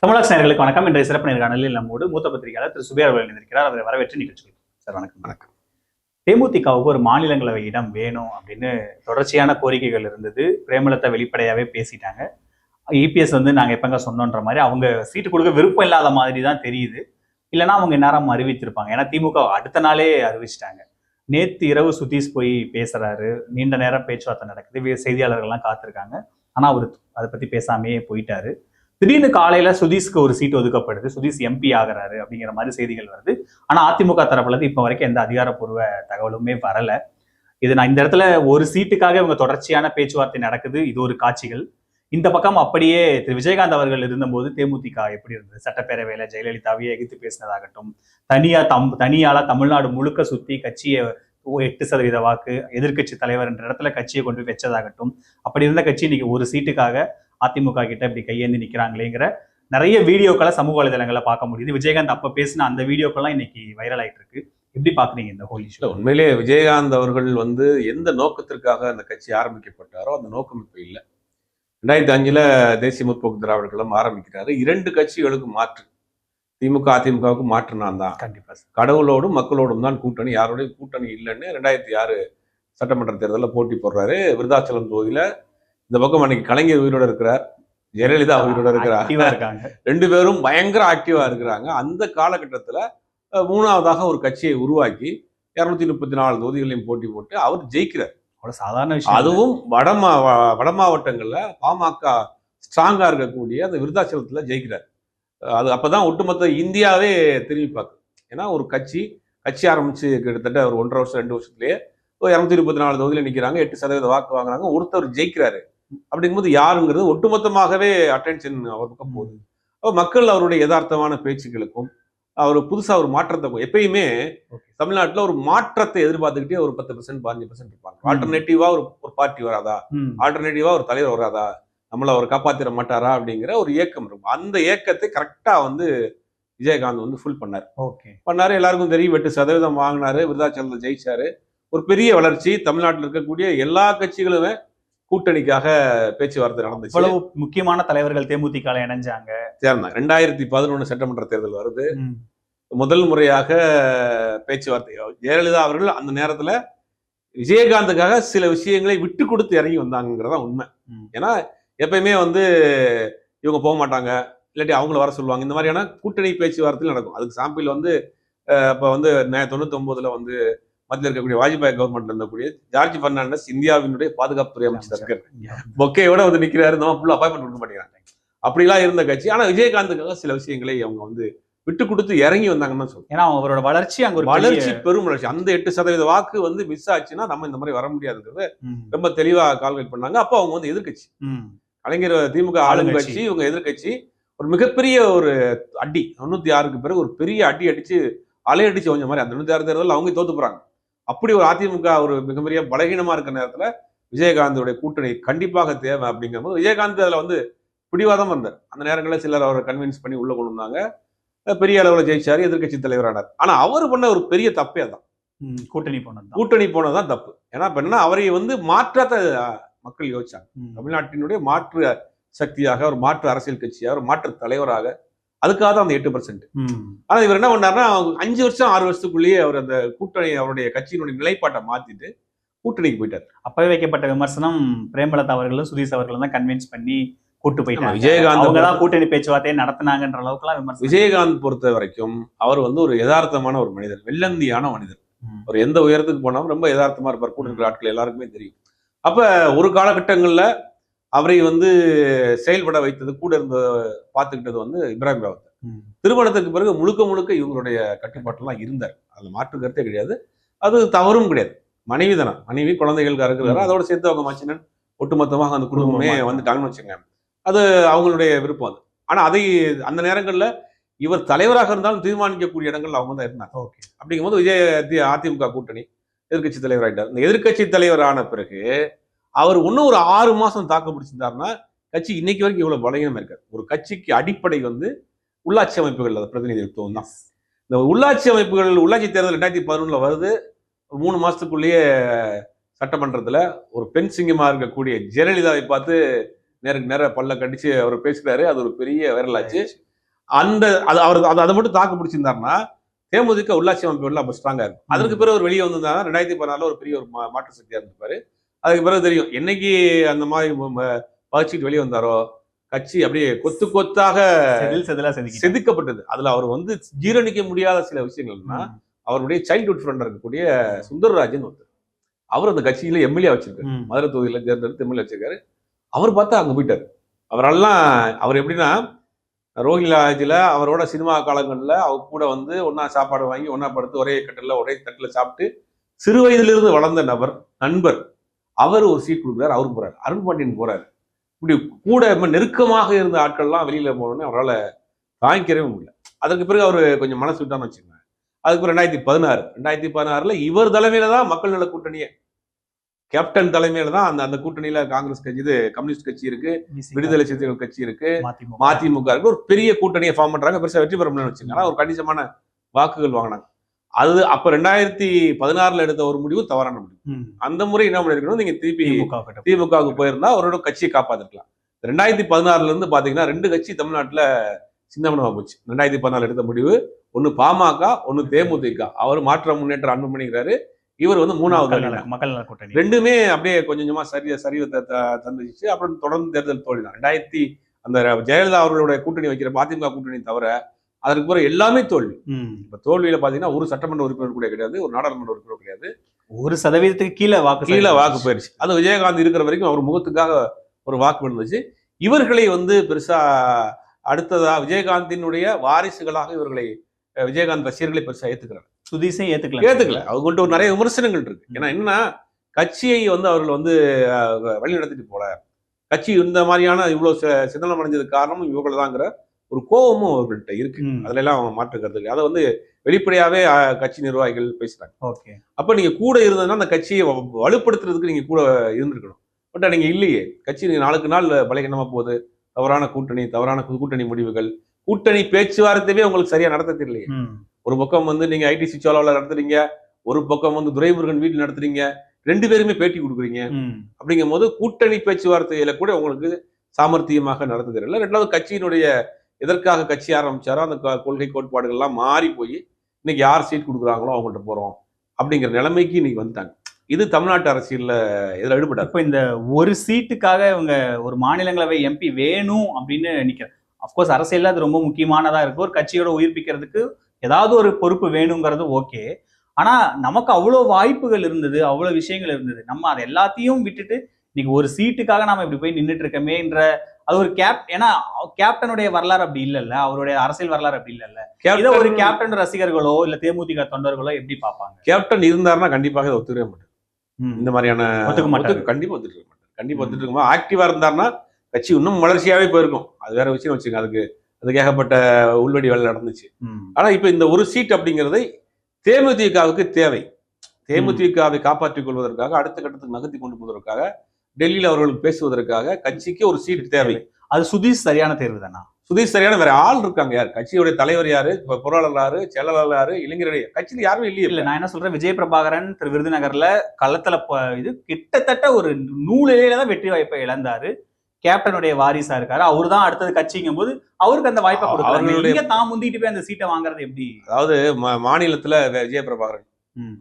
தமிழக நேயர்களுக்கு வணக்கம். இன்றைய சிறப்பு நேர்காணலில் நம்மோடு மூத்த பத்திரிகையாளர் திரு சுபேர் அவர்கள் இருக்கிறார் அவரை வரவேற்று நிகழ்ச்சி சார் வணக்கம். வணக்கம். தேமுதிகவுக்கு ஒரு மாநிலங்களவை இடம் வேணும் அப்படின்னு தொடர்ச்சியான கோரிக்கைகள் இருந்தது. பிரேமலதா வெளிப்படையாவே பேசிட்டாங்க. இபிஎஸ் வந்து நாங்க எப்பங்க சொன்னோன்ற மாதிரி அவங்க சீட்டு கொடுக்க விருப்பம் இல்லாத மாதிரி தான் தெரியுது. இல்லைன்னா அவங்க நேரம் அறிவித்திருப்பாங்க. ஏன்னா திமுக அடுத்த நாளே அறிவிச்சிட்டாங்க. நேத்து இரவு சுதீஷ் போய் பேசுறாரு. நீண்ட நேரம் பேச்சுவார்த்தை நடக்குது. செய்தியாளர்கள்லாம் காத்திருக்காங்க. ஆனா அவர் அதை பத்தி பேசாமையே போயிட்டாரு. திடீர்னு காலையில சுதீஷ்க்கு ஒரு சீட் ஒதுக்கப்படுது. சுதீஷ் எம்பி ஆகுறாரு அப்படிங்கிற மாதிரி செய்திகள் வருது. ஆனா அதிமுக தரப்புல இருந்து இப்ப வரைக்கும் எந்த அதிகாரப்பூர்வ தகவலுமே வரல. இது நான் இந்த இடத்துல ஒரு சீட்டுக்காக இவங்க தொடர்ச்சியான பேச்சுவார்த்தை நடக்குது. இது ஒரு காட்சிகள். இந்த பக்கம் அப்படியே திரு. விஜயகாந்த் அவர்கள் இருந்தபோது தேமுதிக எப்படி இருந்தது? சட்டப்பேரவையில ஜெயலலிதாவையே எகித்து பேசினதாகட்டும் தனியா தம் தனியால தமிழ்நாடு முழுக்க சுத்தி கட்சியை எட்டு சதவீத வாக்கு எதிர்க்கட்சி தலைவர் என்ற இடத்துல கட்சியை கொண்டு போய் வச்சதாகட்டும். அப்படி இருந்த கட்சி இன்னைக்கு ஒரு சீட்டுக்காக அதிமுக கிட்ட இப்படி கையேந்தி நிக்கிறாங்களேங்கிற நிறைய வீடியோக்களை சமூக வலைதளங்களை பார்க்க முடியுது. விஜயகாந்த் அப்ப பேசின அந்த வீடியோக்கெல்லாம் இன்னைக்கு வைரல் ஆயிட்டு இருக்கு எப்படி பாக்குறீங்க இந்த ஹோலி ஷோ உண்மையிலேயே விஜயகாந்த் அவர்கள் வந்து எந்த நோக்கத்திற்காக அந்த கட்சி ஆரம்பிக்கப்பட்டாரோ அந்த நோக்கம் இப்ப இல்லை. ரெண்டாயிரத்தி அஞ்சுல தேசிய முற்போக்கு திராவிடர் கழகம் ஆரம்பிக்கிறாரு. இரண்டு கட்சிகளுக்கு மாற்று. திமுக அதிமுகவுக்கு மாற்று நான் தான். கண்டிப்பா சார். கடவுளோடும் மக்களோடும் தான் கூட்டணி. யாரோடையும் கூட்டணி இல்லைன்னு ரெண்டாயிரத்தி ஆறு சட்டமன்ற தேர்தலில் போட்டி போடுறாரு. விருதாச்சலம் தொகுதியில இந்த பக்கம் அன்னைக்கு கலைஞர் உயிரோட இருக்கிறார். ஜெயலலிதா உயிரோட இருக்காங்க. ரெண்டு பேரும் பயங்கர ஆக்டிவா இருக்கிறாங்க. அந்த காலகட்டத்தில் மூணாவதாக ஒரு கட்சியை உருவாக்கி இரநூத்தி முப்பத்தி நாலு தொகுதிகளையும் போட்டி போட்டு அவர் ஜெயிக்கிறார். சாதாரண விஷயம். அதுவும் வட மா வட மாவட்டங்கள்ல பாமக ஸ்ட்ராங்கா இருக்கக்கூடிய அந்த விருதாச்சலத்துல ஜெயிக்கிறார். அது அப்பதான் ஒட்டுமொத்த இந்தியாவே திரும்பி பார்க்கும். ஏன்னா ஒரு கட்சி கட்சி ஆரம்பிச்சு கிட்டத்தட்ட ஒரு ஒன்றரை வருஷம் ரெண்டு வருஷத்துலயே ஒரு இரநூத்தி முப்பத்தி நாலு தொகுதியில நிக்கிறாங்க எட்டு சதவீத வாக்கு வாங்குறாங்க ஒருத்தர் ஜெயிக்கிறாரு. அப்படிங்கும்போது யாருங்கிறது ஒட்டுமொத்தமாகவே அட்டென்ஷன் அவர் பக்கம் போகுது. அப்போ மக்கள் அவருடைய யதார்த்தமான பேச்சுக்களுக்கும் அவர் புதுசா ஒரு மாற்றத்தை எப்பயுமே. தமிழ்நாட்டுல ஒரு மாற்றத்தை எதிர்பார்த்துக்கிட்டே ஒரு பத்து பர்சன்ட் பதினஞ்சு பர்சன்ட் இருப்பாங்க. ஆல்டர்னேட்டிவா ஒரு ஒரு பார்ட்டி வராதா. ஆல்டர்னேட்டிவா ஒரு தலைவர் வராதா? நம்மள அவர் காப்பாத்திர மாட்டாரா? அப்படிங்கிற ஒரு ஏக்கம் இருக்கும். அந்த ஏக்கத்தை கரெக்டா வந்து விஜயகாந்த் வந்து ஃபுல் பண்ணார். ஓகே. பண்ணாரு. எல்லாருக்கும் தெரியும். எட்டு சதவீதம் வாங்கினாரு. விருதாச்சலத்தில் ஜெயிச்சாரு. ஒரு பெரிய வளர்ச்சி. தமிழ்நாட்டில் இருக்கக்கூடிய எல்லா கட்சிகளுமே கூட்டணிக்காக பேச்சுவார்த்தை நடந்துச்சு. இவ்வளவு முக்கியமான தலைவர்கள் தேமுதிக ல இணைஞ்சாங்க. சேர்ந்தாங்க. ரெண்டாயிரத்தி பதினொன்று சட்டமன்ற தேர்தல் வருது. முதல் முறையாக பேச்சுவார்த்தை. ஜெயலலிதா அவர்கள் அந்த நேரத்துல விஜயகாந்துக்காக சில விஷயங்களை விட்டு கொடுத்து இறங்கி வந்தாங்கிறதா உண்மை. ஏன்னா எப்பயுமே வந்து இவங்க போக மாட்டாங்க. இல்லாட்டி அவங்கள வர சொல்லுவாங்க. இந்த மாதிரியான கூட்டணி பேச்சுவார்த்தைகள் நடக்கும். அதுக்கு சாம்பிள் வந்து அப்ப வந்து தொண்ணூத்தி ஒன்பதுல வந்து மத்தியில் இருக்கக்கூடிய வாஜ்பாய் கவர்மெண்ட்ல இருந்தக்கூடிய ஜார்ஜ் பெர்னாண்டஸ் இந்தியாவினுடைய பாதுகாப்புத்துறை அமைச்சர் இருக்காரு பொக்கையோட வந்து நிக்கிறாரு இந்த ஃபுல்லா அப்பாயின்மெண்ட் கொடுக்க மாட்டேங்கிறாங்க. அப்படிலாம் இருந்த கட்சி. ஆனா விஜயகாந்துக்காக சில விஷயங்களை அவங்க வந்து விட்டு கொடுத்து இறங்கி வந்தாங்கன்னு தான் சொல்றேன் ஏன்னா அவரோட வளர்ச்சி அங்க ஒரு வளர்ச்சி பெரும் வளர்ச்சி. அந்த எட்டு சதவீத வாக்கு வந்து மிஸ் ஆச்சுன்னா நம்ம இந்த மாதிரி வர முடியாதுங்கிறத. ரொம்ப தெளிவா கால்குலேட் பண்ணாங்க. அப்போ அவங்க வந்து எதிர்க்கட்சி. ம். கலைஞர் திமுக ஆளுங்கட்சி. கட்சி இவங்க எதிர்க்கட்சி ஒரு மிகப்பெரிய ஒரு அடி தொண்ணூத்தி ஆறுக்கு பிறகு ஒரு பெரிய அடி அடிச்சு அலையடிச்சு கொஞ்சம் மாதிரி அந்த தொண்ணூத்தி ஆறு தேர்தலில் அவங்க தோத்து போறாங்க. அப்படி ஒரு அதிமுக ஒரு மிகப்பெரிய பலகீனமா இருக்கிற நேரத்துல விஜயகாந்தோட கூட்டணி கண்டிப்பாக தேவை அப்படிங்கிற போது விஜயகாந்த் அதுல வந்து பிடிவாதம் இருந்தார். அந்த நேரங்களில் சிலர் அவரை கன்வின்ஸ் பண்ணி உள்ள கொண்டு வந்தாங்க. பெரிய அளவுல ஜெயிச்சாரு எதிர்க்கட்சி தலைவரானார். ஆனா அவர் பண்ண ஒரு பெரிய தப்பே அதான். ம். கூட்டணி போனது கூட்டணி போனதுதான் தப்பு. ஏன்னா இப்ப என்னன்னா அவரை வந்து மாற்றத்தை மக்கள் யோசிச்சாங்க. தமிழ்நாட்டினுடைய மாற்று சக்தியாக ஒரு மாற்று அரசியல் கட்சியாக ஒரு மாற்று தலைவராக அதுக்காக தான் அந்த எட்டு பர்சன்ட் ஆனா இவர் என்ன பண்ணாருன்னா அஞ்சு வருஷம் ஆறு வருஷத்துக்குள்ளேயே அவர் அந்த கூட்டணி அவருடைய கட்சியினுடைய நிலைப்பாட்டை மாத்திட்டு கூட்டணிக்கு போயிட்டார். அப்பவே வைக்கப்பட்ட விமர்சனம் பிரேமலதா அவர்களும் சுதீஷ் அவர்களும் தான் கன்வின்ஸ் பண்ணி கூட்டு போயிட்டாங்க. விஜயகாந்த் அவங்க தான் கூட்டணி பேச்சுவார்த்தையை நடத்துனாங்கன்ற அளவுக்கு எல்லாம் விமர்சனம். விஜயகாந்த் பொறுத்த வரைக்கும் அவர் வந்து ஒரு யதார்த்தமான ஒரு மனிதர் வெள்ளந்தியான மனிதர். அவர் எந்த உயரத்துக்கு போனாலும் ரொம்ப யதார்த்தமா இருப்பார். கூட இருக்கிற ஆட்கள் எல்லாருக்குமே தெரியும். அப்ப ஒரு காலகட்டங்கள்ல அவரை வந்து செயல்பட வைத்தது கூட இருந்த பார்த்துக்கிட்டது வந்து இப்ராஹிம் ராவத். திருமணத்துக்கு பிறகு முழுக்க முழுக்க இவங்களுடைய கட்டுப்பாட்டுலாம் இருந்தார். அதுல மாற்று கருத்தே கிடையாது. அது தவறும் கிடையாது. மனைவி தானே. மனைவி குழந்தைகளுக்கு இருக்கிறாரு. அதோட சேர்த்து அவங்க மச்சினன் ஒட்டுமொத்தமாக அந்த குடும்பமே. வந்துட்டாங்கன்னு வச்சுங்க அது அவங்களுடைய விருப்பம் அது. ஆனா அதை அந்த நேரங்கள்ல இவர் தலைவராக இருந்தாலும் தீர்மானிக்கக்கூடிய இடங்கள்ல அவங்க தான் இருந்தாங்க. ஓகே. அப்படிங்கும்போது விஜய் அதிமுக கூட்டணி எதிர்க்கட்சி தலைவர் ஆயிட்டார் இந்த எதிர்க்கட்சி தலைவர் ஆன பிறகு அவர் இன்னும் ஒரு ஆறு மாசம் தாக்கு பிடிச்சிருந்தாருன்னா கட்சி இன்னைக்கு வரைக்கும் இவ்வளவு பலகீனமா இருக்காது. ஒரு கட்சிக்கு அடிப்படை வந்து உள்ளாட்சி அமைப்புகள் அது பிரதிநிதித்துவம் தான். இந்த உள்ளாட்சி அமைப்புகள் உள்ளாட்சி தேர்தல் ரெண்டாயிரத்தி பதினொன்றுல வருது. மூணு மாசத்துக்குள்ளேயே சட்டமன்றத்துல ஒரு பெண் சிங்கமா இருக்கக்கூடிய ஜெயலலிதாவை பார்த்து நேருக்கு நேர பல்ல கடிச்சு அவர் பேசுறாரு. அது ஒரு பெரிய வைரலாச்சு அந்த அது அவர் அது அதை மட்டும் தாக்கு பிடிச்சிருந்தாருன்னா தேமுதிக உள்ளாட்சி அமைப்புகள் அப்போ ஸ்ட்ராங்கா இருக்கும். அதற்கு பிறகு ஒரு வெளியே வந்திருந்தாருன்னா ரெண்டாயிரத்தி பதினாறுல ஒரு பெரிய ஒரு மாற்று சக்தியா இருந்திருப்பாரு. அதுக்கு பிறகு தெரியும் என்னைக்கு அந்த மாதிரி பகிர்ச்சிட்டு வெளியே வந்தாரோ கட்சி அப்படியே கொத்து கொத்தாக செதுக்கப்பட்டது. அதுல அவர் வந்து ஜீரணிக்க முடியாத சில விஷயங்கள்னா அவருடைய சைல்ட்ஹுட் ஃப்ரெண்டா இருக்கக்கூடிய சுந்தரராஜன் ஒருத்தர். அவர் அந்த கட்சியில எம்எல்ஏ வச்சிருக்காரு. மதுரை தொகுதியில தேர்ந்தெடுத்து எம்எல்ஏ வச்சிருக்காரு. அவர் பார்த்தா அங்க போயிட்டாரு. அவரெல்லாம் அவர் எப்படின்னா ரோஹிலாஜில் அவரோட சினிமா காலங்களில் அவர் கூட வந்து ஒண்ணா சாப்பாடு வாங்கி ஒண்ணா படுத்து ஒரே கட்டில் ஒரே தட்டில் சாப்பிட்டு சிறு வயதிலிருந்து வளர்ந்த நபர் நண்பர். அவர் ஒரு சீட் கொடுக்குறாரு அவரு போறாரு. அருண் பாண்டியன் போறாரு. இப்படி கூட நெருக்கமாக இருந்த ஆட்கள்லாம் வெளியில போனோடனே அவரால் தாங்கிக்கவே முடியல. அதற்கு பிறகு அவர் கொஞ்சம் மனசு விட்டான்னு வச்சுக்கோங்க அதுக்கு பிறகு ரெண்டாயிரத்தி பதினாறு ரெண்டாயிரத்தி பதினாறுல இவர் தலைமையில தான் மக்கள் நல கூட்டணியே. கேப்டன் தலைமையில தான் அந்த அந்த கூட்டணியில காங்கிரஸ் கட்சி இது கம்யூனிஸ்ட் கட்சி இருக்கு விடுதலை சிறுத்தைகள் கட்சி இருக்கு மதிமுக. இருக்கு. ஒரு பெரிய கூட்டணியை ஃபார்ம் பண்றாங்க. பெருசா வெற்றி பெற முடியும்னு வச்சுங்க ஆனா ஒரு கணிசமான வாக்குகள் வாங்கினாங்க. அது அப்ப ரெண்டாயிரத்தி பதினாறுல எடுத்த ஒரு முடிவு தவறான முடிவு. அந்த முறை என்ன பண்ணிருக்கணும் நீங்க திருப்பி திமுகவுக்கு போயிருந்தா அவரோட கட்சியை காப்பாத்திருக்கலாம். ரெண்டாயிரத்தி பதினாறுல இருந்து பாத்தீங்கன்னா ரெண்டு கட்சி தமிழ்நாட்டுல சின்னமனமா போச்சு. ரெண்டாயிரத்தி பதினாலு எடுத்த முடிவு ஒன்னு பாமக ஒன்னு தேமுதிக. அவர் மாற்ற முன்னேற்ற அன்புமணிங்கிறாரு இவர் வந்து மூணாவது மக்கள் கூட்டணி. ரெண்டுமே அப்படியே கொஞ்சம் கொஞ்சமா சரிய சரிவை தந்துச்சு. அப்புறம் தொடர்ந்து தேர்தல் தோல்வி தான் ரெண்டாயிரத்தி அந்த ஜெயலலிதா அவர்களுடைய கூட்டணி வைக்கிற மதிமுக கூட்டணி தவிர அதற்கு பிறகு எல்லாமே தோல்வி. இப்ப தோல்வியில பாத்தீங்கன்னா ஒரு சட்டமன்ற உறுப்பினர் கூட கிடையாது ஒரு நாடாளுமன்ற உறுப்பினர் கிடையாது. ஒரு சதவீதத்துக்கு கீழே வாக்கு கீழே. வாக்கு போயிருச்சு. அது விஜயகாந்த் இருக்கிற வரைக்கும் அவர் முகத்துக்காக ஒரு வாக்கு விழுந்துச்சு. இவர்களை வந்து பெருசா அடுத்ததா விஜயகாந்தினுடைய வாரிசுகளாக இவர்களை விஜயகாந்த் ரசிகர்களை பெருசா ஏத்துக்கிறாங்க சுதீஷையும் ஏத்துக்கல. ஏத்துக்கல. அவங்கள்ட்ட ஒரு நிறைய விமர்சனங்கள் இருக்கு. ஏன்னா என்னன்னா கட்சியை வந்து அவர்கள் வந்து வழி நடத்திட்டு போல. கட்சி இந்த மாதிரியான இவ்வளவு சி- சிதலம் அடைஞ்சதுக்கு காரணமும் இவர்கள் தாங்கிற ஒரு கோபமும் அவர்கள்ட்ட இருக்கு. அதுல எல்லாம் அவங்க மாற்று கருத்து இல்லை. அதை வந்து வெளிப்படையாவே கட்சி நிர்வாகிகள் பேசுறாங்க. ஓகே. அப்ப நீங்க கூட இருந்ததுன்னா அந்த கட்சியை வலுப்படுத்துறதுக்கு நீங்க கூட இருந்திருக்கணும். பட் நீங்க இல்லையே. கட்சி நீங்க நாளுக்கு நாள் பலகீனமா போகுது. தவறான கூட்டணி தவறான கூட்டணி முடிவுகள். கூட்டணி பேச்சுவார்த்தையே உங்களுக்கு சரியா நடத்த தெரியலையே. ஒரு பக்கம் வந்து நீங்க ஐடி சிச்சோலாவில் நடத்துறீங்க. ஒரு பக்கம் வந்து துரைமுருகன் வீட்டில் நடத்துறீங்க. ரெண்டு பேருமே பேட்டி கொடுக்குறீங்க. அப்படிங்கும் போது கூட்டணி பேச்சுவார்த்தையில கூட உங்களுக்கு சாமர்த்தியமாக நடத்த தெரியல. ரெண்டாவது கட்சியினுடைய எதற்காக கட்சி ஆரம்பித்தாரோ அந்த கொள்கை கோட்பாடுகள்லாம் மாறி போய் இன்னைக்கு யார் சீட் கொடுக்குறாங்களோ அவங்கள்ட்ட போகிறோம் அப்படிங்கிற நிலைமைக்கு இன்னைக்கு வந்துட்டாங்க. இது தமிழ்நாட்டு அரசியலில் இதில் ஈடுபட்டார் இப்போ இந்த ஒரு சீட்டுக்காக இவங்க ஒரு மாநிலங்களவை எம்பி வேணும் அப்படின்னு நிக்கிற அஃப்கோர்ஸ் அரசியலில் அது ரொம்ப முக்கியமானதாக இருக்கும் ஒரு கட்சியோட உயிர்ப்பிக்கிறதுக்கு ஏதாவது ஒரு பொறுப்பு வேணுங்கிறது ஓகே. ஆனால் நமக்கு அவ்வளோ வாய்ப்புகள் இருந்தது அவ்வளோ விஷயங்கள் இருந்தது. நம்ம அதை எல்லாத்தையும் விட்டுட்டு இன்னைக்கு ஒரு சீட்டுக்காக நாம் இப்படி போய் நின்றுட்டு இருக்கமேன்ற அது ஒரு கேப் ஏன்னா கேப்டனுடைய வரலாறு அப்படி இல்லைல்ல. அவருடைய அரசியல் வரலாறு அப்படி இல்லைல்ல. இதை ஒரு கேப்டன் ரசிகர்களோ இல்ல தேமுதிக தொண்டர்களோ எப்படி பார்ப்பாங்க? கேப்டன் இருந்தாருன்னா கண்டிப்பாக இதை ஒத்துக்கவே மாட்டார். இந்த மாதிரியான ஒத்துக்க மாட்டாரு. கண்டிப்பா ஒத்துட்டு இருக்க மாட்டார். கண்டிப்பா. ஒத்துட்டு இருக்குமா ஆக்டிவா இருந்தாருன்னா கட்சி இன்னும் வளர்ச்சியாவே போயிருக்கும். அது வேற விஷயம் வச்சுங்க அதுக்கு அதுக்கு ஏகப்பட்ட உள்வெடி வேலை நடந்துச்சு. ஆனா இப்ப இந்த ஒரு சீட் அப்படிங்கிறதை தேமுதிகவுக்கு தேவை. தேமுதிகவை காப்பாற்றிக் கொள்வதற்காக அடுத்த கட்டத்துக்கு நகர்த்தி கொண்டு போவதற்காக டெல்லியில அவர்களுக்கு பேசுவதற்காக கட்சிக்கு ஒரு சீட் தேவை. அது சுதீஷ் சரியான தேர்வு தானா? சுதீஷ் சரியான வேற ஆள் இருக்காங்க யார்? கட்சியுடைய தலைவர் யாரு? பொருளாளர் யாரு? செயலாளர் யாரு? இளைஞருடைய கட்சியில யாருமே இல்லையே இல்ல நான் என்ன சொல்றேன்? விஜய் பிரபாகரன் திரு விருதுநகர்ல களத்துல இது கிட்டத்தட்ட ஒரு நூலிலேயே தான் வெற்றி வாய்ப்பை இழந்தாரு. கேப்டனுடைய வாரிசா இருக்காரு. அவரு தான் அடுத்தது கட்சிங்கும் போது அவருக்கு அந்த வாய்ப்பை கொடுக்குறாங்க தான் முந்திட்டு போய் அந்த சீட்டை வாங்குறது எப்படி? அதாவது மாநிலத்துல விஜய பிரபாகரன்.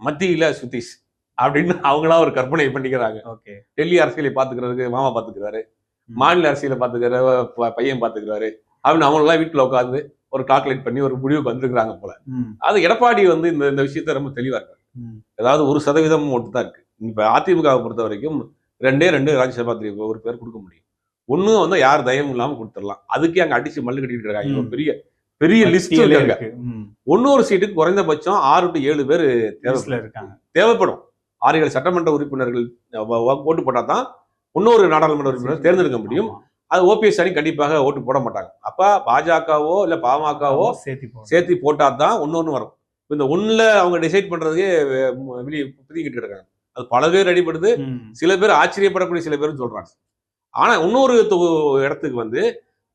மத்தியில சுதீஷ். அப்படின்னு அவங்களா ஒரு கற்பனை பண்ணிக்கிறாங்க. ஓகே. டெல்லி அரசியலை பாத்துக்கிறதுக்கு மாமா பாத்துக்கிறாரு மாநில அரசியலை பாத்துக்கிற ப- பையன் பாத்துக்கிறாரு அப்படின்னு அவங்களாம் வீட்டுல உட்காந்து ஒரு கால்குலேட் பண்ணி ஒரு முடிவுக்கு வந்திருக்கிறாங்க போல. அது எடப்பாடி வந்து இந்த இந்த விஷயத்த ரொம்ப தெளிவா இருக்காரு. அதாவது ஒரு சதவீதம் மட்டும் தான் இருக்கு. இப்ப அதிமுகவை பொறுத்த வரைக்கும் ரெண்டே ரெண்டு ராஜ்யசபா ஒரு பேர் கொடுக்க முடியும். ஒண்ணு வந்து யார் தயவும் இல்லாம கொடுத்துடலாம். அதுக்கே அங்க அடிச்சு மல்லு கட்டிட்டு இருக்காங்க. பெரிய பெரிய லிஸ்ட் இருக்காங்க. ஒன்னொரு சீட்டுக்கு குறைந்தபட்சம் ஆறு டு ஏழு பேர் தேவைப்படும். ஆறு ஏழு சட்டமன்ற உறுப்பினர்கள் ஓட்டு போட்டா தான் இன்னொரு நாடாளுமன்ற உறுப்பினர் தேர்ந்தெடுக்க முடியும். அது ஓபிஎஸ் அணி கண்டிப்பாக ஓட்டு போட மாட்டாங்க அப்ப பாஜகவோ இல்ல பாமகவோ சேர்த்தி. சேர்த்து போட்டா தான் ஒன்னொன்னு வரும் இந்த ஒண்ணுல அவங்க டிசைட் மு- வெளியே புதிக்கிட்டு இருக்காங்க அது பல பேர் அடிபடுது. சில பேர் ஆச்சரியப்படக்கூடிய சில பேரும் சொல்றாங்க ஆனா இன்னொரு இடத்துக்கு வந்து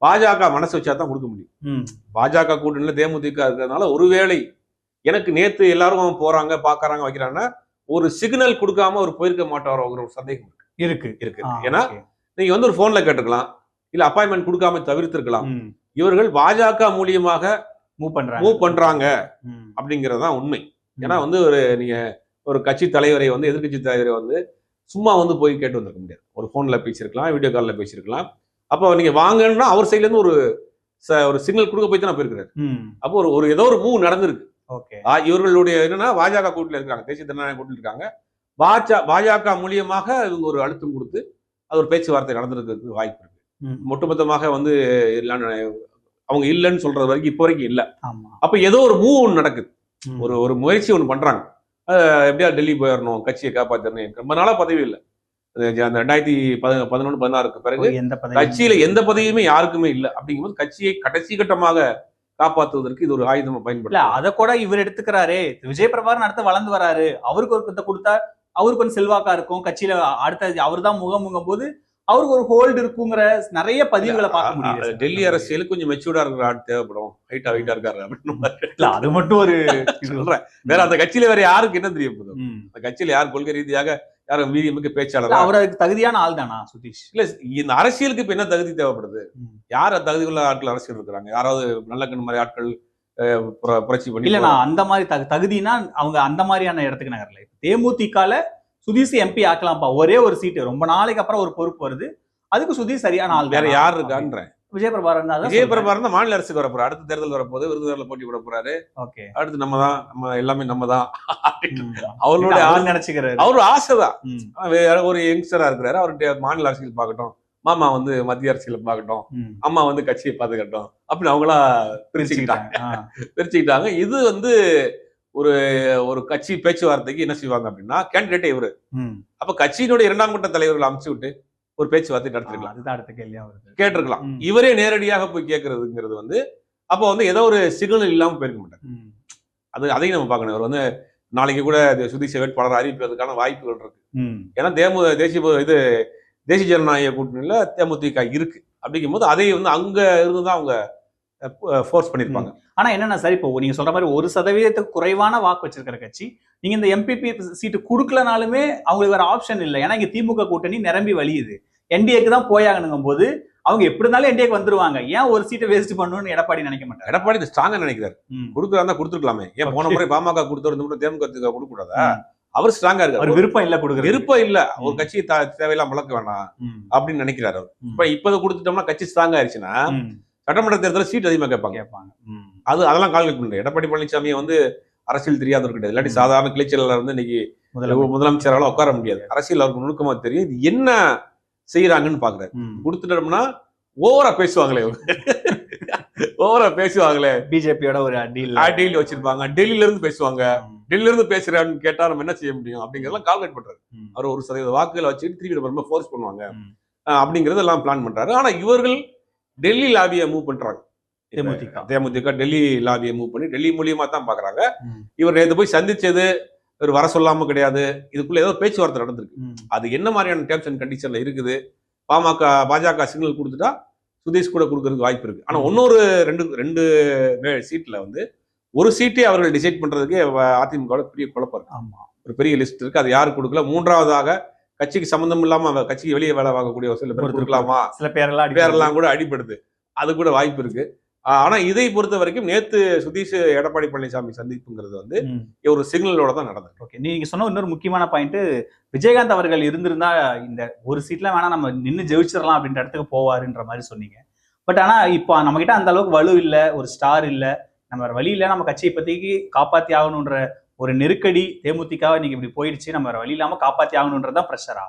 பாஜக மனசு வச்சா தான் கொடுக்க முடியும். பாஜக கூட்டணியில தேமுதிக இருக்கிறதுனால ஒருவேளை எனக்கு நேத்து எல்லாரும் போறாங்க பாக்குறாங்க வைக்கிறாங்கன்னா ஒரு சிக்னல் கொடுக்காம அவர் போயிருக்க மாட்டாரோங்கிற ஒரு சந்தேகம் இருக்கு. இருக்கு. ஏன்னா. நீங்க வந்து ஒரு போன்ல கேட்டுக்கலாம் இல்ல அப்பாயின்மெண்ட் கொடுக்காம தவிர்த்திருக்கலாம். இவர்கள் பாஜக மூலியமாக மூவ் பண்றாங்க. மூவ் பண்றாங்க. ம். அப்படிங்கிறது தான் உண்மை ஏன்னா வந்து ஒரு நீங்க ஒரு கட்சி தலைவரை வந்து எதிர்க்கட்சி தலைவரை வந்து சும்மா வந்து போய் கேட்டு வந்திருக்க முடியாது. ஒரு போன்ல பேசியிருக்கலாம் வீடியோ காலில் பேசியிருக்கலாம். அப்போ நீங்க வாங்கன்னா அவர் சைட்ல இருந்து ஒரு ஒரு சிக்னல் கொடுக்க போய் தான் போயிருக்காரு ம். அப்போ ஒரு ஒரு ஏதோ ஒரு மூவ் நடந்திருக்கு. இவர்களுடைய என்னன்னா பாஜக கூட்டில் இருக்காங்க தேசிய ஜனநாயக கூட்டில் இருக்காங்க. பாஜ பாஜக மூலியமாக இவங்க ஒரு அழுத்தம் கொடுத்து அது ஒரு பேச்சுவார்த்தை நடந்திருக்கிறதுக்கு வாய்ப்பு இருக்கு. ஒட்டுமொத்தமாக வந்து அவங்க இல்லைன்னு சொல்றது வரைக்கும் இப்போ வரைக்கும் இல்லை. அப்ப ஏதோ ஒரு மூவ் ஒன்று நடக்குது. ஒரு ஒரு முயற்சி ஒன்று பண்றாங்க. எப்படியா டெல்லி போயிடணும் கட்சியை காப்பாற்றணும் ரொம்ப நாளா பதவி இல்லை. அந்த ரெண்டாயிரத்தி பதி பதினொன்று பதினாறுக்கு பிறகு எந்த கட்சியில எந்த பதவியுமே யாருக்குமே இல்லை. அப்படிங்கும்போது கட்சியை கடைசி கட்டமாக காப்பாற்றுவதற்கு இது ஒரு ஆயுதமா பயன்படுத்த அத கூட இவர் எடுத்துக்கிறாரே. விஜய் பிரபாகரன் அடுத்து வளர்ந்து வராரு. அவருக்கு ஒரு கொடுத்தா அவருக்கு கொஞ்சம் செல்வாக்கா இருக்கும். கட்சியில அடுத்த அவர் தான் முகமுங்கும் போது அவருக்கு ஒரு ஹோல்டு இருக்குங்கிற நிறைய பதிவுகளை பார்க்க முடியுது சார். டெல்லி அரசியலுக்கு கொஞ்சம் மெச்சூர்டா இருக்கிற ஆள் தேவைப்படும். ஹைட்டா ஹைட்டா இருக்காரு அப்படின்னு அது மட்டும் ஒரு சொல்றேன். வேற அந்த கட்சியில வேற யாருக்கு என்ன தெரிய போகுது? ம். அந்த கட்சியில யார் கொள்கை ரீதியாக யாரும் வீரியமிக்க இல்ல, பேச்சாளரா? அவர் அதுக்கு தகுதியான ஆள் தானா சுதீஷ்? இல்ல இந்த அரசியலுக்கு இப்ப என்ன தகுதி தேவைப்படுது. யார் தகுதி உள்ள ஆட்கள் அரசியல் இருக்கிறாங்க? யாராவது நல்ல கண்ணு மாதிரி ஆட்கள் புரட்சி பண்ணி இல்ல நான் அந்த மாதிரி தகு தகுதினா அவங்க அந்த மாதிரியான இடத்துக்கு நகரல. தேமுதிகல சுதீஷ் எம்பி ஆக்கலாம்ப்பா. ஒரே ஒரு சீட்டு. ரொம்ப நாளைக்கு அப்புறம் ஒரு பொறுப்பு வருது. அதுக்கு சுதீஷ் சரியான ஆள் வேற? யார் இருக்கான்ற விஜய் பிரபாகரன் தான் தான் மாநில அரசுக்கு வர போறாரு. அடுத்த தேர்தல் வரப்போது விருதுநகர்ல போட்டி போட போறாரு. ஓகே. அடுத்து நம்ம தான் நம்ம எல்லாமே நம்ம தான். ம். அவரோட அவர் ஆசை நினைச்சுக்கிறாரு. அவரு ஆசைதான் ஒரு யங்ஸ்டரா இருக்கிறாரு. அவர்கிட்ட மாநில அரசியல் பார்க்கட்டும். மாமா வந்து மத்திய அரசியல் பார்க்கட்டும். அம்மா வந்து கட்சியை பாத்துக்கட்டும் அப்படின்னு அவங்களா பிரிச்சுக்கிட்டாங்க. பிரிச்சுக்கிட்டாங்க. இது வந்து ஒரு ஒரு கட்சி பேச்சுவார்த்தைக்கு என்ன செய்வாங்க அப்படின்னா கேண்டிடேட் இவரு. அப்ப கட்சியினுடைய இரண்டாம் கட்ட தலைவர்களை அமுச்சு விட்டு ஒரு பேச்சுவார்த்தை நடத்திருக்கலாம். அதுதான் அடுத்த கேள்வியா வருது. கேட்டிருக்கலாம். இவரே நேரடியாக போய் கேட்கறதுங்கிறது வந்து அப்போ வந்து ஏதோ ஒரு சிக்னல் இல்லாம போயிருக்க மாட்டார். ம். அது அதையும் நம்ம பார்க்கணும். இவர் வந்து நாளைக்கு கூட சுதீஷ் வேட்பாளர் அறிவிப்பதற்கான வாய்ப்புகள் இருக்கு. ஏன்னா தேமு தேசிய இது தேசிய ஜனநாயக கூட்டணியில தேமுதிக இருக்கு. அப்படிங்கும்போது அதை வந்து அங்க இருந்து தான் அவங்க ஃபோர்ஸ் பண்ணிருப்பாங்க. ஆனா என்னன்னா சார் இப்போ நீங்க சொல்ற மாதிரி ஒரு சதவீதத்துக்கு குறைவான வாக்கு வச்சிருக்கிற கட்சி நீங்க இந்த எம்பிபி சீட்டு கொடுக்கலனாலுமே அவங்களுக்கு வேற ஆப்ஷன் இல்லை. ஏன்னா இங்க திமுக கூட்டணி நிரம்பி வழியுது. என்டிஏக்கு தான் போயாகணுங்கும் போது அவங்க எப்படி இருந்தாலும் என்டிஏக்கு வந்துருவாங்க. ஏன் ஒரு சீட்டை வேஸ்ட் பண்ணணும்னு எடப்பாடி நினைக்க மாட்டாரு? எடப்பாடி இது ஸ்ட்ராங்கா நினைக்கிறாரு. ம். கொடுக்குறதா கொடுத்துருக்கலாமே. ஏன் போன. முறை பாமக கொடுத்தவர் இந்த முறை தேமுக கொடுக்க கூடாதா ம். அவர் ஸ்ட்ராங்கா அவர் இருக்காரு. விருப்பம் இல்ல கொடுக்குறது விருப்பம் இல்ல. ஒரு தா- தேவையில்லாம வளர்க்க வேணாம். அப்படின்னு நினைக்கிறாரு அவர். இப்ப இப்ப கொடுத்துட்டோம்னா கட்சி ஸ்ட்ராங் ஆயிடுச்சுன்னா. சட்டமன்ற தேர்தலில் சீட் அதிகமா கேட்பாங்க. கேட்பாங்க. அது அதெல்லாம் கால்குலேட் பண்ணல எடப்பாடி பழனிசாமியை வந்து அரசியல் தெரியாதவர் கிடையாது இல்லாட்டி. சாதாரண கிளைச்சலாளர் வந்து இன்னைக்கு முதலமைச்சரால உட்கார முடியாது. அரசியல் அவருக்கு நுணுக்கமா தெரியும். இது என்ன செய்யறாங்கன்னு பாக்குறாரு. கொடுத்துட்டோம்னா ஓவரா பேசுவாங்களே ஓவரா பேசுவாங்களே. பிஜேபியோட ஒரு டீல் டெல்லி வச்சிருப்பாங்க. டெல்லியில இருந்து பேசுவாங்க. டெல்லியில இருந்து பேசுறான்னு கேட்டா நம்ம என்ன செய்ய முடியும்? அப்படிங்கறதெல்லாம் கால்குலேட் பண்றாரு. அவர் ஒரு சதவீத வாக்குகளை வச்சுட்டு திருப்பி நம்ம ஃபோர்ஸ் பண்ணுவாங்க. ம். அஹ் அப்படிங்கறது எல்லாம் பிளான் பண்றாரு. ஆனா இவர்கள் டெல்லி லாபியை மூவ் பண்றாங்க. தேமுதிக. தேமுதிக டெல்லி லாபியை மூவ் பண்ணி டெல்லி மூலியமா தான் பாக்குறாங்க. இவர் நேத்து போய் சந்திச்சது இவர் வர சொல்லாம கிடையாது. இதுக்குள்ள ஏதோ பேச்சுவார்த்தை நடந்திருக்கு. அது என்ன மாதிரியான டேர்ம்ஸ் அண்ட் கண்டிஷன்ல இருக்குது? பாமக பாஜக சிக்னல் கொடுத்துட்டா சுதீஷ் கூட கொடுக்கறதுக்கு வாய்ப்பு இருக்கு. ஆனா. இன்னொரு ரெண்டு ரெண்டு சீட்ல வந்து ஒரு சீட்டே அவர்கள் டிசைட் பண்றதுக்கே அதிமுக பெரிய குழப்பம் இருக்கு. ஆமா. ஒரு பெரிய லிஸ்ட் இருக்கு. அது யாரு கொடுக்கல? மூன்றாவதாக கட்சிக்கு சம்பந்தம் இல்லாம கட்சிக்கு வெளியே வேலை வாங்கக்கூடிய சில பேர் கொடுக்கலாமா? சில பேரெல்லாம் பேரெல்லாம் கூட அடிபடுது. அது கூட வாய்ப்பு இருக்கு. ஆனா இதை பொறுத்த வரைக்கும் நேத்து சுதீஷ் எடப்பாடி பழனிசாமி சந்திப்புங்கிறது வந்து. ஒரு சிக்னலோட தான் நடந்தது. ஓகே. நீங்க சொன்ன இன்னொரு முக்கியமான பாயிண்ட் விஜயகாந்த் அவர்கள் இருந்திருந்தா இந்த ஒரு சீட்ல வேணா நம்ம நின்னு ஜெயிச்சிடலாம் அப்படின்ற இடத்துக்கு போவாருன்ற மாதிரி சொன்னீங்க. பட் ஆனா இப்போ நம்ம கிட்ட அந்த அளவுக்கு வலு இல்ல ஒரு ஸ்டார் இல்ல. நம்ம வழி இல்ல. நம்ம கட்சியை இப்போதைக்கு காப்பாத்தி ஆகணுன்ற ஒரு நெருக்கடி தேமுதிக நீங்க இப்படி போயிடுச்சு நம்ம வழி இல்லாம காப்பாத்தி ஆகணுன்றதுதான் ப்ரெஷரா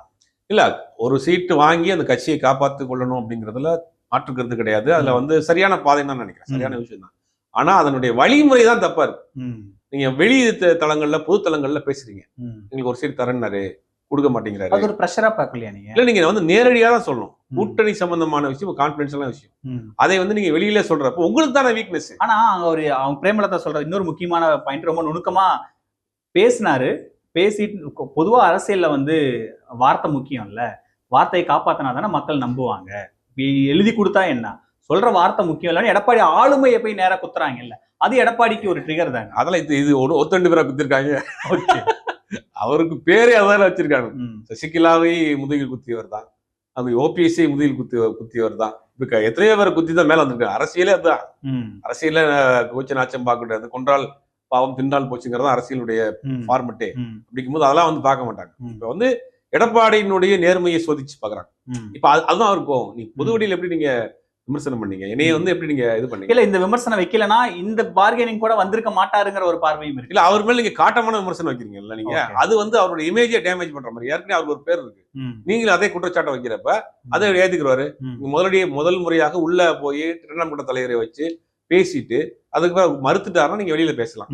ஒரு சீட்டு வாங்கி அந்த கட்சியை காப்பாத்து கொள்ளணும் அப்படிங்கிறதுல மாற்றுக்கிறது கிடையாது. அதுல வந்து சரியான பாதை தான் நினைக்கிறேன். சரியான விஷயம் தான். ஆனா அதனுடைய வழிமுறை தான் தப்பா இருக்கு. நீங்க வெளி தளங்கள்ல பொது தளங்கள்ல பேசுறீங்க. எங்களுக்கு ஒரு சீட் தரேன்னாரு கொடுக்க மாட்டேங்கிறாரு. அது ஒரு ப்ரெஷரா பார்க்கலையா நீங்க? இல்ல நீங்க வந்து நேரடியா தான் சொல்லணும். கூட்டணி சம்பந்தமான விஷயம் கான்பிடன்ஷியலான விஷயம். அதை வந்து நீங்க வெளியில சொல்றப்போ உங்களுக்கு தானே வீக்னஸ் ஆனா ஒரு அவங்க பிரேமலதா சொல்ற இன்னொரு முக்கியமான பாயிண்ட் ரொம்ப நுணுக்கமா பேசினாரு. பேசிட்டு கொ- பொதுவா அரசியல்ல வந்து வார்த்தை முக்கியம் இல்ல வார்த்தையை காப்பாத்தினா தானே மக்கள் நம்புவாங்க. எழுதி கொடுத்தா என்ன? சொல்ற வார்த்தை முக்கியம் இல்லைன்னு எடப்பாடி ஆளுமையை போய் நேரா குத்துறாங்க இல்ல அது எடப்பாடிக்கு ஒரு ட்ரிகர் தாங்க அதெல்லாம் இது இது ஒரு ஒத்தண்டு பேரா குத்திருக்காங்க. அவருக்கு பேரே அதான் வச்சிருக்காங்க. சசிகலாவை முதுகில் குத்தியவர் தான். அது ஓபிஎஸ்சி முதியில் குத்தி குத்தியவர் தான். இப்ப எத்தனையோ பேர் குத்தி தான் மேல வந்திருக்காங்க. அரசியலே அதுதான். அரசியல கூச்ச நாச்சம் பார்க்க கூடாது கொன்றால் பாவம் தின்றால் போச்சுங்கிறது அரசியலுடைய ஃபார்மெட்டே அப்படிங்கும்போது அதெல்லாம் வந்து பார்க்க மாட்டாங்க. இப்ப வந்து எடப்பாடியினுடைய நேர்மையை சோதிச்சு பாக்குறாங்க. இப்ப அது- அதுதான் இருக்கும் நீ பொதுவெளியில எப்படி நீங்க விமர்சனம் பண்ணீங்க? என்னைய வந்து எப்படி நீங்க இது பண்ணீங்க? இல்ல இந்த விமர்சனம் வைக்கலனா இந்த பார்கெனிங் கூட வந்திருக்க மாட்டாருங்கிற ஒரு பார்வையும் இருக்கு. இல்ல அவர் மேல நீங்க காட்டமான விமர்சனம் வைக்கிறீங்கல்ல நீங்க. அது வந்து அவரோட இமேஜை டேமேஜ் பண்ற மாதிரி. ஏற்கனவே அவருக்கு ஒரு பேர் இருக்கு. நீங்களும் அதே குற்றச்சாட்டை வைக்கிறப்ப அதை ஏத்துக்கிறவாரு ம், முதலடி முதல் முறையாக உள்ள போய் இரண்டாம் கட்ட தலைவரை வச்சு பேசிட்டு அதுக்கு மறுத்துட்டாருன்னா நீங்க வெளியில பேசலாம்.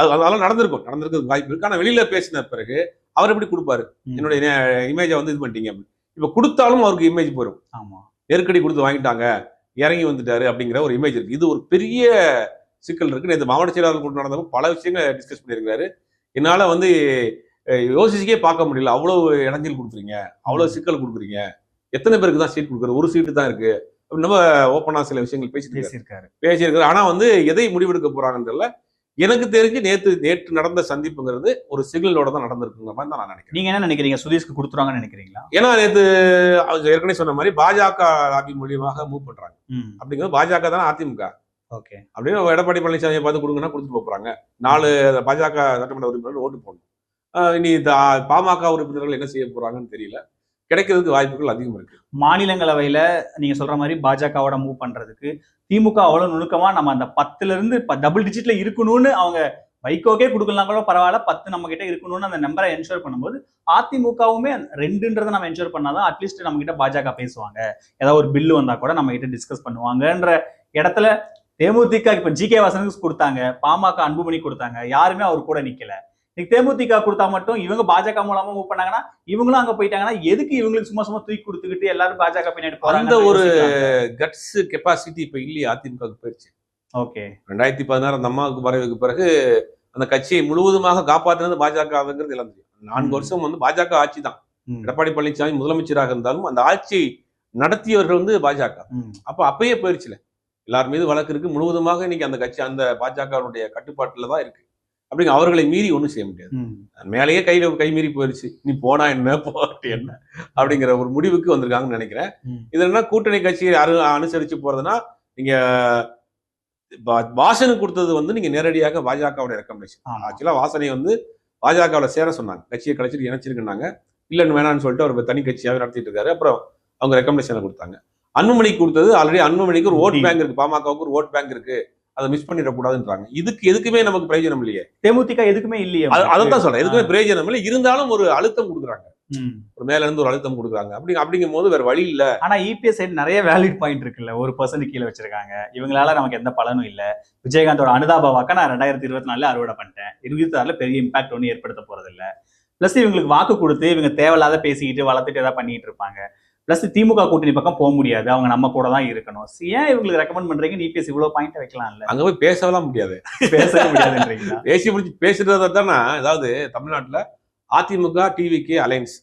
அதெல்லாம் நடந்திருக்கும். நடந்திருக்கிறது வாய்ப்பு இருக்கு. ஆனா வெளியில பேசின பிறகு அவர் எப்படி கொடுப்பாரு. என்னுடைய இமேஜை வந்து இது பண்ணிட்டீங்க அப்படின்னு. இப்ப கொடுத்தாலும் அவருக்கு இமேஜ் போயிடும் ஆமா. நெருக்கடி கொடுத்து வாங்கிட்டாங்க இறங்கி வந்துட்டாரு அப்படிங்கிற ஒரு இமேஜ் இருக்கு. இது ஒரு பெரிய சிக்கல் இருக்கு. நேற்று மாவட்ட செயலாளர் கூட்டம் நடந்தப்போ பல விஷயங்களை டிஸ்கஸ் பண்ணியிருக்காரு என்னால வந்து யோசிச்சுக்கே பார்க்க முடியல. அவ்வளவு இடைஞ்சல் கொடுக்குறீங்க. அவ்வளவு சிக்கல் கொடுக்குறீங்க. எத்தனை பேருக்கு தான் சீட் கொடுக்குறது? ஒரு சீட்டு தான் இருக்கு. அப்படின்னு நம்ம ஓப்பனா சில விஷயங்கள் பேசிட்டு. பேசியிருக்காரு. பேசியிருக்காரு. ஆனா வந்து எதை முடிவெடுக்க போறாங்கன்னு தெரியல. எனக்கு தெரிஞ்சு நேத்து நேற்று நடந்த சந்திப்புங்கிறது ஒரு சிக்னலோட தான் நடந்திருக்குங்கிற மாதிரி தான் நான் நினைக்கிறேன். நீங்க என்ன நினைக்கிறீங்க? சுதீஷ்க்கு கொடுத்துருவாங்கன்னு நினைக்கிறீங்களா? ஏன்னா நேத்து அவங்க ஏற்கனவே சொன்ன மாதிரி பாஜக லாபி மூலியமாக மூவ் பண்றாங்க. அப்படிங்கிறது பாஜக தானே அதிமுக. ஓகே. அப்படின்னு எடப்பாடி பழனிசாமியை பார்த்து கொடுங்கன்னா கொடுத்துட்டு போறாங்க. நாலு பாஜக சட்டமன்ற உறுப்பினர்கள் ஓட்டு போடணும். இனி பாமக உறுப்பினர்கள் என்ன செய்ய போறாங்கன்னு தெரியல. கிடைக்கிறதுக்கு வாய்ப்புகள் அதிகம் இருக்கு. மாநிலங்களவையில நீங்க சொல்ற மாதிரி பாஜகவோட மூவ் பண்றதுக்கு திமுக அவ்வளவு நுணுக்கமா நம்ம அந்த பத்துல இருந்து டபுள் டிஜிட்ல இருக்கணும்னு அவங்க வைகோக்கே கொடுக்கலாம் கூட பரவாயில்ல பத்து நம்ம கிட்ட இருக்கணும்னு அந்த நம்பரை என்ஷோர் பண்ணும்போது அதிமுகவுமே ரெண்டுன்றதை நம்ம என்ஷோர் பண்ணாதான் அட்லீஸ்ட் நம்ம கிட்ட பாஜக பேசுவாங்க. ஏதாவது ஒரு பில்லு வந்தா கூட நம்ம கிட்ட டிஸ்கஸ் பண்ணுவாங்கன்ற இடத்துல தேமுதிக இப்ப ஜி கே வாசனுக்கு கொடுத்தாங்க பாமக அன்புமணி கொடுத்தாங்க யாருமே அவர் கூட நிக்கல. தேமுதிக கொடுத்தா மட்டும் இவங்க பாஜக மூலமா மூவ் பண்ணாங்கன்னா இவங்களும் அங்க போயிட்டாங்கன்னா எதுக்கு இவங்களுக்கு சும்மா சும்மா தூக்கி கொடுத்துக்கிட்டு எல்லாரும் பாஜக பின்னாடி அந்த ஒரு கட்ஸ் கெப்பாசிட்டி இப்ப இல்லையே அதிமுகவுக்கு போயிடுச்சு ஓகே. ரெண்டாயிரத்தி பதினாறு அந்த அம்மாவுக்கு வரவுக்கு பிறகு அந்த கட்சியை முழுவதுமாக காப்பாற்றினது பாஜகங்கிறது இழந்து நான்கு ம். வருஷம் வந்து பாஜக ஆட்சி தான். எடப்பாடி பழனிசாமி முதலமைச்சராக இருந்தாலும் அந்த ஆட்சி நடத்தியவர்கள் வந்து பாஜக. அப்ப அப்பயே போயிருச்சுல. எல்லார் மீது வழக்கு இருக்கு. முழுவதுமாக இன்னைக்கு அந்த கட்சி அந்த பாஜகவுடைய கட்டுப்பாட்டுல தான் இருக்கு. அப்படிங்க அவர்களை மீறி ஒண்ணும் செய்ய முடியாது. மேலேயே கையில கை மீறி போயிருச்சு. நீ போனா என்ன போட்டு என்ன அப்படிங்கிற ஒரு முடிவுக்கு வந்திருக்காங்கன்னு நினைக்கிறேன். இது என்ன கூட்டணி கட்சியை அரு அனுசரிச்சு போறதுன்னா நீங்க வாசனுக்கு கொடுத்தது வந்து நீங்க நேரடியாக பாஜகவோட ரெக்கமெண்டேஷன். ஆக்சுவலா வாசனை வந்து பாஜகவில் சேர சொன்னாங்க. கட்சியை கழிச்சிட்டு இணைச்சிருக்குனாங்க இல்லைன்னு வேணாம்னு சொல்லிட்டு அவர் தனி கட்சியாவே நடத்திட்டு இருக்காரு. அப்புறம் அவங்க ரெக்கமெண்டேஷனை கொடுத்தாங்க. அன்புமணிக்கு கொடுத்தது ஆல்ரெடி அன்புமணிக்கு ஒரு ஓட். பேங்க் இருக்கு. பாமகவுக்கு ஒரு ஓட் பேங்க் இருக்கு. அதை மிஸ் பண்ணிடக்கூடாதுன்றாங்க. இதுக்கு எதுக்குமே நமக்கு பிரயோஜனம் இல்லையே. தேமுதிக எதுக்குமே இல்லையே அது- அதைத்தான் சொல்றேன். எதுக்குமே பிரயோஜனம் இல்லை. இருந்தாலும் ஒரு அழுத்தம் கொடுக்குறாங்க. ஒரு மேல இருந்து ஒரு அழுத்தம் கொடுக்குறாங்க. அப்படி அப்படிங்கும் போது வேற வழி இல்ல. ஆனா இபிஎஸ் சைடு நிறைய வேலிட் பாயிண்ட் இருக்குல்ல. ஒரு பர்சன்ட் கீழே வச்சிருக்காங்க. இவங்களால நமக்கு எந்த பலனும் இல்ல. விஜயகாந்தோட அனுதாப வாக்க நான் ரெண்டாயிரத்தி இருபத்தி நாலுல அறுவடை பண்ணிட்டேன். இருபத்தி ஆறுல பெரிய இம்பாக்ட் ஒன்றும் ஏற்படுத்த போறது இல்ல பிளஸ் இவங்களுக்கு வாக்கு கொடுத்து இவங்க தேவையில்லாத பேசிக்கிட்டு வளர்த்துட்டு ஏதாவது பண்ணிட்டு இருப்பாங்க. பிளஸ் திமுக கூட்டணி பக்கம் போக முடியாது. அவங்க நம்ம கூட தான் இருக்கணும். ஏன் இவங்களுக்கு ரெக்கமெண்ட் பண்றீங்க? இபிஎஸ் இவ்வளவு பாயிண்ட் வைக்கலாம்ல. அங்க போய் பேசலாம் முடியாது. பேசவே முடியாதுன்றீங்களா? பேசி முடிச்சு பேசுறத தானே அதாவது தமிழ்நாட்டுல அதிமுக டிவிக்கு அலைன்ஸ்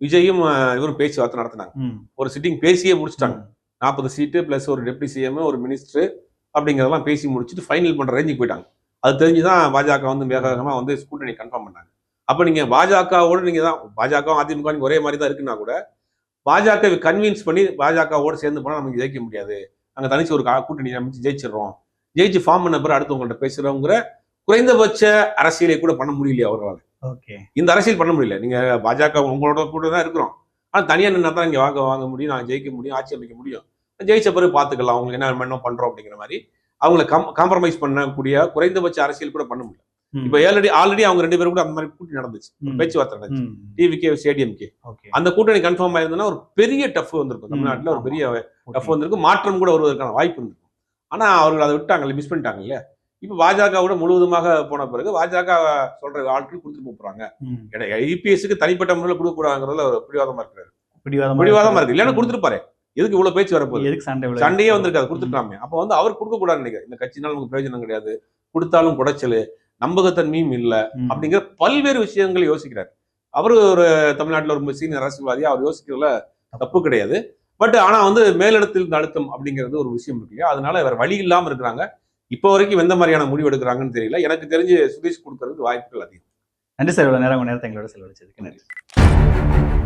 விஜயும் இவரும் பேச்சுவார்த்தை நடத்தினாங்க. ஒரு சிட்டிங் பேசியே முடிச்சிட்டாங்க. நாற்பது சீட்டு பிளஸ் ஒரு டெப்டி சிஎம் ஒரு மினிஸ்டர் அப்படிங்கிறதெல்லாம் பேசி முடிச்சுட்டு ஃபைனல் பண்ற ரேஞ்சுக்கு போயிட்டாங்க. அது தெரிஞ்சுதான் பாஜக வந்து வேக வேகமா வந்து கூட்டணி கன்ஃபார்ம் பண்ணாங்க. அப்ப நீங்க பாஜகவோட நீங்க தான் பாஜக அதிமுக ஒரே மாதிரி தான் இருக்குன்னா கூட பாஜக கன்வின்ஸ் பண்ணி பாஜகவோட சேர்ந்து போனா நமக்கு ஜெயிக்க முடியாது. நாங்க தனிச்சு ஒரு கூட்டணி அமைச்சு ஜெயிச்சிடுறோம். ஜெயிச்சு ஃபார்ம் பண்ண பிறகு அடுத்தவங்கள்ட்ட பேசுறவங்கிற குறைந்தபட்ச அரசியலை கூட பண்ண முடியலையே அவர்களால். ஓகே. இந்த அரசியல் பண்ண முடியல. நீங்க பாஜக உங்களோட கூட தான் இருக்கிறோம். ஆனா தனியா நின்னா தான் இங்க வாங்க வாங்க முடியும் நாங்க ஜெயிக்க முடியும் ஆட்சி அமைக்க முடியும். ஜெயிச்ச பிறகு பாத்துக்கலாம். அவங்க என்ன என்ன பண்றோம் அப்படிங்கிற மாதிரி. அவங்கள கம் காம்ப்ரமைஸ் பண்ணக்கூடிய குறைந்தபட்ச அரசியல் கூட பண்ண முடியல. இப்ப ஆல்ரெடி ஆல்ரெடி அவங்க ரெண்டு பேரும் கூட அந்த மாதிரி கூட்டணி நடந்துச்சு. பேச்சுவார்த்தை நடந்துச்சு. டிவிகே சிடிஎம்கே ஓகே. அந்த கூட்டணி கன்ஃபார்ம் ஆயிருந்ததுன்னா ஒரு பெரிய டஃப் வந்திருக்கும். தமிழ்நாட்டுல ஒரு. பெரிய டஃப். வந்திருக்கும். மாற்றம் கூட வருவதற்கான வாய்ப்பு இருந்திருக்கும். ஆனா அவர்கள் அதை விட்டாங்கல்ல மிஸ் பண்ணிட்டாங்கல்ல? இப்ப பாஜகவோட முழுவதுமாக போன பிறகு பாஜக சொல்ற ஆட்கள் கொடுத்துட்டு போறாங்க. ஐபிஎஸ்க்கு தனிப்பட்ட முறையில் கொடுக்க கூடாதுங்கிறதுல ஒரு பிடிவாதமா இருக்கிறாரு பிடிவாதமா இருக்கு. இல்லைன்னா. கொடுத்துருப்பாரு. எதுக்கு இவ்வளவு பேச்சு வரப்போகுது? எதுக்கு சண்டை? சண்டையே வந்திருக்காது. கொடுத்துட்டாமே அப்ப வந்து அவர் கொடுக்க கூடாதுன்னு நினைக்கிறேன். இந்த கட்சினால நமக்கு பிரயோஜனம் கிடையாது. கொடுத்தாலும் குடைச்சல். நம்பகத்தன்மையும் இல்ல. அப்படிங்கிற பல்வேறு விஷயங்களை யோசிக்கிறார். அவரு ஒரு தமிழ்நாட்டுல ஒரு சீனியர் அரசியல்வாதியா அவர் யோசிக்கிறதுல தப்பு கிடையாது. பட் ஆனா வந்து மேலிடத்தில் அழுத்தம் அப்படிங்கிறது ஒரு விஷயம் இருக்கு இல்லையா? அதனால வேற வழி இல்லாம இருக்கிறாங்க. இப்போ வரைக்கும் எந்த மாதிரியான முடிவு எடுக்கிறாங்கன்னு தெரியல. எனக்கு தெரிஞ்சு சுதீஷ் கொடுக்கறதுக்கு வாய்ப்புகள் அதிகம். நன்றி சார் இவ்வளவு நேரம் உங்க நேரத்தை எங்களோட செலவழிச்சதுக்கு நன்றி.